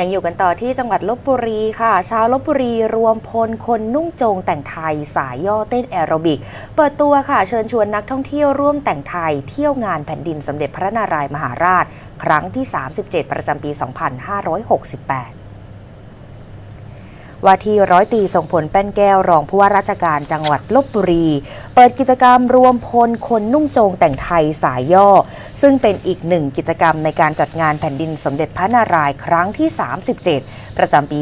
ยังอยู่กันต่อที่จังหวัดลบบุรีค่ะ ชาวลบบุรีรวมพลคนนุ่งโจงแต่งไทยสายย่อเต้นแอโรบิก เปิดตัวค่ะเชิญชวนนักท่องเที่ยวร่วมแต่งไทยเที่ยวงานแผ่นดินสมเด็จพระนารายมหาราช ครั้งที่ 37 ประจำปี 2568ว่าที่ร้อยตรีทรงผลแป้นแก้วรองผู้ว่าราชการจังหวัดลบบุรี ปิดกิจกรรมรวมพลคนนุ่งโจงแต่งไทยสายย่อ ซึ่งเป็นอีกหนึ่งกิจกรรมในการจัดงานแผ่นดินสมเด็จพระนารายณ์ครั้งที่ 37 ประจำปี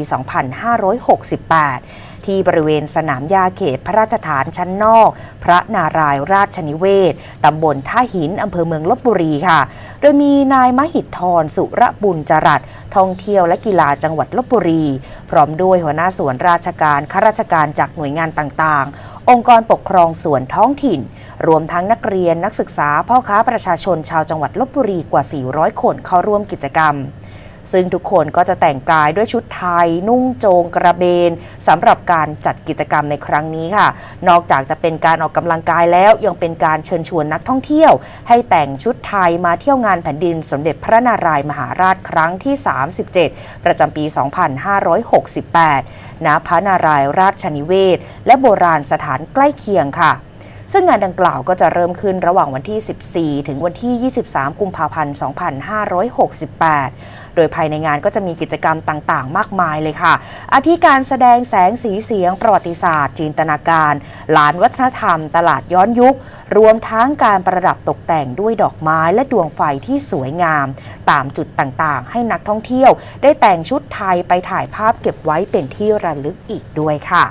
2568ที่บริเวณสนามหญ้าเขตพระราชฐานชั้นนอก พระนารายณ์ราชนิเวศ ตำบลท่าหิน อำเภอเมืองลบบุรีค่ะ โดยมีนายมหิทรสุระบุญจรัสท่องเที่ยวและกีฬาจังหวัดลบบุรี พร้อมด้วยหัวหน้าส่วนราชการข้าราชการจากหน่วยงานต่างๆ องค์กรปกครองส่วนท้องถิ่น รวมทั้งนักเรียนนักศึกษาพ่อค้าประชาชนชาวจังหวัดลบบุรีกว่า 400 คนเข้าร่วมกิจกรรม ซึ่งทุกคนก็จะแต่งกายด้วยชุดไทย นุ่งโจงกระเบนสำหรับการจัดกิจกรรมในครั้งนี้ค่ะ นอกจากจะเป็นการออกกำลังกายแล้วยังเป็นการเชิญชวนนักท่องเที่ยว ให้แต่งชุดไทยมาเที่ยวงานแผ่นดินสมเด็จพระนารายมหาราชครั้งที่ 37 ประจำปี 2568 ณ พระนารายณ์ราชนิเวศ และโบราณสถานใกล้เคียงค่ะ ซึ่งงานดังกล่าวก็จะเริ่มขึ้นระหว่างวันที่ 14 ถึงวันที่ 23 กุมภาพันธ์ 2568 โดยภายในงานก็จะมีกิจกรรมต่างๆ มากมายเลยค่ะ อาทิการแสดงแสงสีเสียง ประวัติศาสตร์ จินตนาการ หลานวัฒนธรรม ตลาดย้อนยุค รวมทั้งการประดับตกแต่งด้วยดอกไม้และดวงไฟที่สวยงาม ตามจุดต่างๆ ให้นักท่องเที่ยว ได้แต่งชุดไทยไปถ่ายภาพเก็บไว้เป็นที่ระลึกอีกด้วยค่ะ